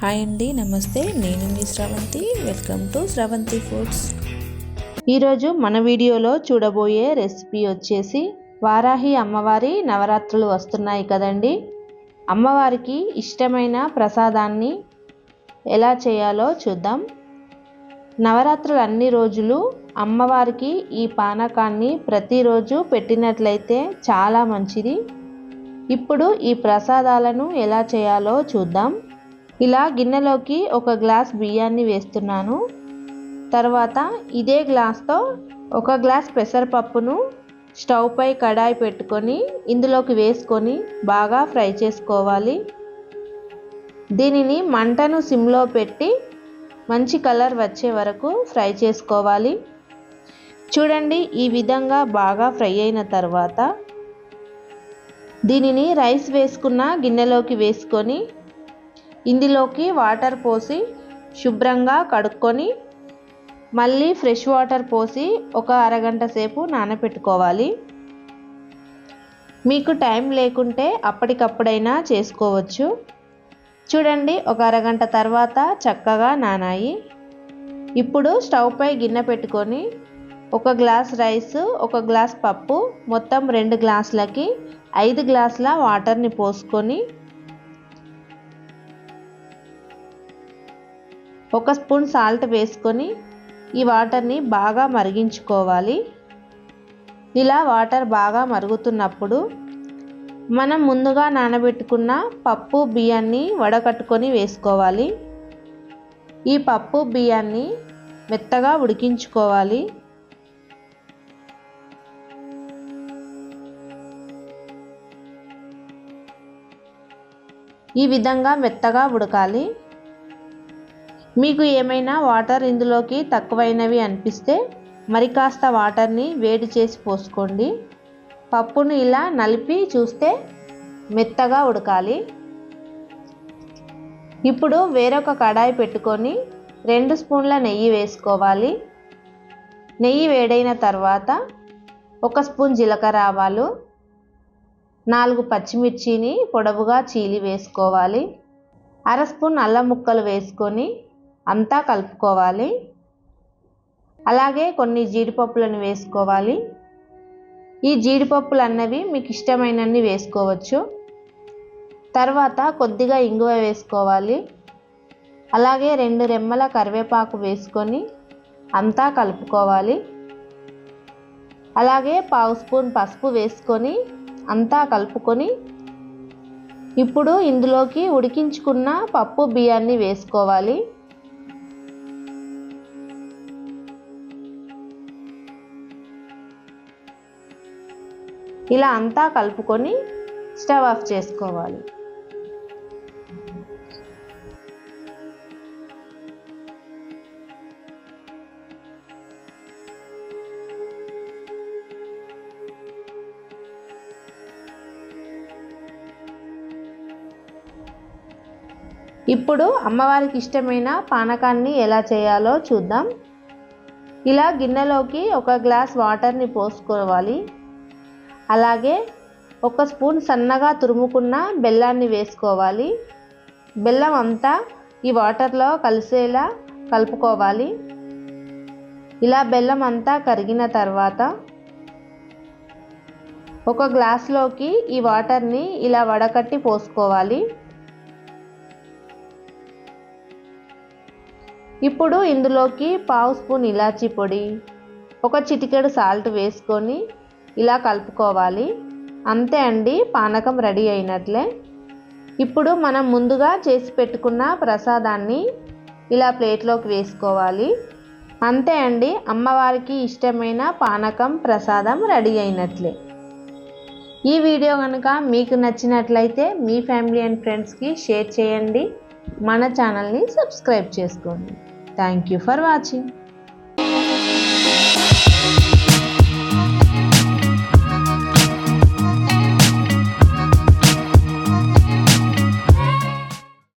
Hi అండి నమస్తే. నేను మీ Sravanthi. Welcome to Sravanthi foods ఈరోజు మన వీడియోలో చూడబోయే రెసిపీ వచ్చేసి వారాహి అమ్మవారి నవరాత్రులు వస్తున్నాయి కదండి. అమ్మవారికి ఇష్టమైన ప్రసాదాన్ని ఎలా చేయాలో చూద్దాం. నవరాత్రులు అన్ని రోజులు అమ్మవారికి ఈ పానకాన్ని ప్రతిరోజు పెట్టినట్లయితే చాలా మంచిది. ఇప్పుడు ఈ ప్రసాదాలను ఎలా చేయాలో చూద్దాం. ఇలా గిన్నెలోకి ఒక గ్లాస్ బియ్యాన్ని వేస్తున్నాను. తర్వాత ఇదే గ్లాస్తో ఒక గ్లాస్ పెసరపప్పును స్టవ్ పై కడాయి పెట్టుకొని ఇందులోకి వేసుకొని బాగా ఫ్రై చేసుకోవాలి. దీనిని మంటను సిమ్లో పెట్టి మంచి కలర్ వచ్చే వరకు ఫ్రై చేసుకోవాలి. చూడండి ఈ విధంగా బాగా ఫ్రై అయిన తర్వాత దీనిని రైస్ వేసుకున్న గిన్నెలోకి వేసుకొని ఇందులోకి వాటర్ పోసి శుభ్రంగా కడుక్కొని మళ్ళీ ఫ్రెష్ వాటర్ పోసి ఒక అరగంట సేపు నానబెట్టుకోవాలి మీకు టైం లేకుంటే అప్పటికప్పుడైనా చేసుకోవచ్చు. చూడండి ఒక అరగంట తర్వాత చక్కగా నానాయి. ఇప్పుడు స్టవ్ పై గిన్నె పెట్టుకొని ఒక గ్లాస్ రైస్ ఒక గ్లాస్ పప్పు మొత్తం రెండు గ్లాసులకి ఐదు గ్లాసుల వాటర్ని పోసుకొని ఒక స్పూన్ సాల్ట్ వేసుకొని ఈ వాటర్ని బాగా మరిగించుకోవాలి. ఇలా వాటర్ బాగా మరుగుతున్నప్పుడు మనం ముందుగా నానబెట్టుకున్న పప్పు బియ్యాన్ని వడకట్టుకొని వేసుకోవాలి. ఈ పప్పు బియ్యాన్ని మెత్తగా ఉడికించుకోవాలి. ఈ విధంగా మెత్తగా ఉడకాలి. మీకు ఏమైనా వాటర్ ఇందులోకి తక్కువైనవి అనిపిస్తే మరి కాస్త వాటర్ని వేడి చేసి పోసుకోండి. పప్పును ఇలా నలిపి చూస్తే మెత్తగా ఉడకాలి. ఇప్పుడు వేరొక కడాయి పెట్టుకొని రెండు స్పూన్ల నెయ్యి వేసుకోవాలి. నెయ్యి వేడైన తర్వాత ఒక స్పూన్ జీలకర్ర ఆవాలు నాలుగు పచ్చిమిర్చిని పొడవుగా చీలి వేసుకోవాలి. అర స్పూన్ అల్లం ముక్కలు వేసుకొని అంతా కలుపుకోవాలి. అలాగే కొన్ని జీడిపప్పులను వేసుకోవాలి. ఈ జీడిపప్పులు అన్నవి మీకు ఇష్టమైనన్ని వేసుకోవచ్చు. తర్వాత కొద్దిగా ఇంగువ వేసుకోవాలి. అలాగే రెండు రెమ్మల కరివేపాకు వేసుకొని అంతా కలుపుకోవాలి. అలాగే పావు స్పూన్ పసుపు వేసుకొని అంతా కలుపుకొని ఇప్పుడు ఇందులోకి ఉడికించుకున్న పప్పు బియ్యాన్ని వేసుకోవాలి. ఇలా అంతా కలుపుకొని స్టవ్ ఆఫ్ చేసుకోవాలి. ఇప్పుడు అమ్మవారికి ఇష్టమైన పానకాన్ని ఎలా చేయాలో చూద్దాం. ఇలా గిన్నెలోకి ఒక గ్లాస్ వాటర్ని పోసుకోవాలి. అలాగే ఒక స్పూన్ సన్నగా తురుముకున్న బెల్లాన్ని వేసుకోవాలి. బెల్లం అంతా ఈ వాటర్లో కలిసేలా కలుపుకోవాలి. ఇలా బెల్లం అంతా కరిగిన తర్వాత ఒక గ్లాస్లోకి ఈ వాటర్ని ఇలా వడకట్టి పోసుకోవాలి. ఇప్పుడు ఇందులోకి పావు స్పూన్ ఇలాచీ పొడి ఒక చిటికెడు సాల్ట్ వేసుకొని ఇలా కలుపుకోవాలి. అంతే అండి పానకం రెడీ అయినట్లే. ఇప్పుడు మనం ముందుగా చేసి పెట్టుకున్న ప్రసాదాన్ని ఇలా ప్లేట్లోకి వేసుకోవాలి. అంతే అండి అమ్మవారికి ఇష్టమైన పానకం ప్రసాదం రెడీ అయినట్లే. ఈ వీడియో కనుక మీకు నచ్చినట్లయితే మీ ఫ్యామిలీ అండ్ ఫ్రెండ్స్కి షేర్ చేయండి. మన ఛానల్ని సబ్స్క్రైబ్ చేసుకోండి. Thank you for watching.